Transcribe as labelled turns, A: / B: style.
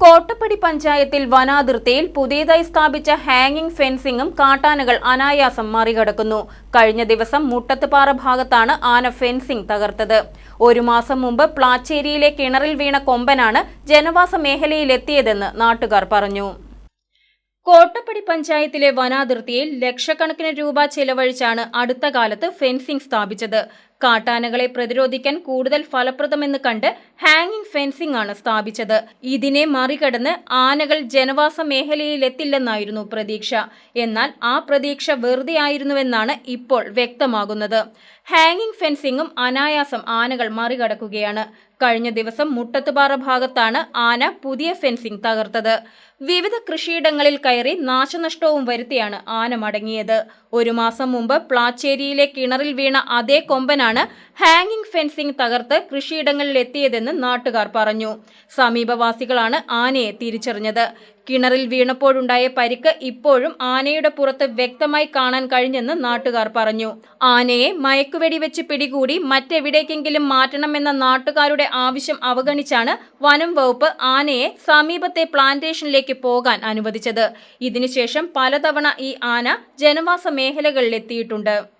A: കോട്ടപ്പടി പഞ്ചായത്തിൽ വനാതിർത്തിയിൽ പുതിയതായി സ്ഥാപിച്ച ഹാങ്ങിംഗ് ഫെൻസിംഗും കാട്ടാനകൾ അനായാസം മറികടക്കുന്നു. കഴിഞ്ഞ ദിവസം മുട്ടത്തുപാറ ഭാഗത്താണ് ആന ഫെൻസിംഗ് തകർത്തത്. ഒരു മാസം മുമ്പ് പ്ലാച്ചേരിയിലെ കിണറിൽ വീണ കൊമ്പനാണ് ജനവാസ മേഖലയിലെത്തിയതെന്ന് നാട്ടുകാർ പറഞ്ഞു. കോട്ടപ്പടി പഞ്ചായത്തിലെ വനാതിർത്തിയിൽ ലക്ഷക്കണക്കിന് രൂപ ചെലവഴിച്ചാണ് അടുത്ത കാലത്ത് ഫെൻസിംഗ് സ്ഥാപിച്ചത്. കാട്ടാനകളെ പ്രതിരോധിക്കാൻ കൂടുതൽ ഫലപ്രദമെന്ന് കണ്ട് ഹാങ്ങിംഗ് ഫെൻസിംഗ് ആണ് സ്ഥാപിച്ചത്. ഇതിനെ മറികടന്ന് ആനകൾ ജനവാസ മേഖലയിലെത്തില്ലെന്നായിരുന്നു പ്രതീക്ഷ. എന്നാൽ ആ പ്രതീക്ഷ വെറുതെയായിരുന്നുവെന്നാണ് ഇപ്പോൾ വ്യക്തമാകുന്നത്. ഹാങ്ങിംഗ് ഫെൻസിംഗും അനായാസം ആനകൾ മറികടക്കുകയാണ്. കഴിഞ്ഞ ദിവസം മുട്ടത്തുപാറ ഭാഗത്താണ് ആന പുതിയ ഫെൻസിംഗ് തകർത്തത്. വിവിധ കൃഷിയിടങ്ങളിൽ കയറി നാശനഷ്ടവും വരുത്തിയാണ് ആന മടങ്ങിയത്. ഒരു മാസം മുമ്പ് പ്ലാച്ചേരിയിലെ കിണറിൽ വീണ അതേ കൊമ്പനാണ് ഹാങ്ങിംഗ് ഫെൻസിംഗ് തകർത്ത് കൃഷിയിടങ്ങളിൽ എത്തിയതെന്ന് നാട്ടുകാർ പറഞ്ഞു. സമീപവാസികളാണ് ആനയെ തിരിച്ചറിഞ്ഞത്. കിണറിൽ വീണപ്പോഴുണ്ടായ പരിക്ക് ഇപ്പോഴും ആനയുടെ പുറത്ത് വ്യക്തമായി കാണാൻ കഴിഞ്ഞെന്ന് നാട്ടുകാർ പറഞ്ഞു. ആനയെ മയക്കുവെടി വെച്ച് പിടികൂടി മറ്റെവിടേക്കെങ്കിലും മാറ്റണമെന്ന നാട്ടുകാരുടെ ആവശ്യം അവഗണിച്ചാണ് വനം വകുപ്പ് ആനയെ സമീപത്തെ പ്ലാന്റേഷനിലേക്ക് പോകാൻ അനുവദിച്ചത്. ഇതിനുശേഷം പലതവണ ഈ ആന ജനവാസ മേഖലകളിലെത്തിയിട്ടുണ്ട്.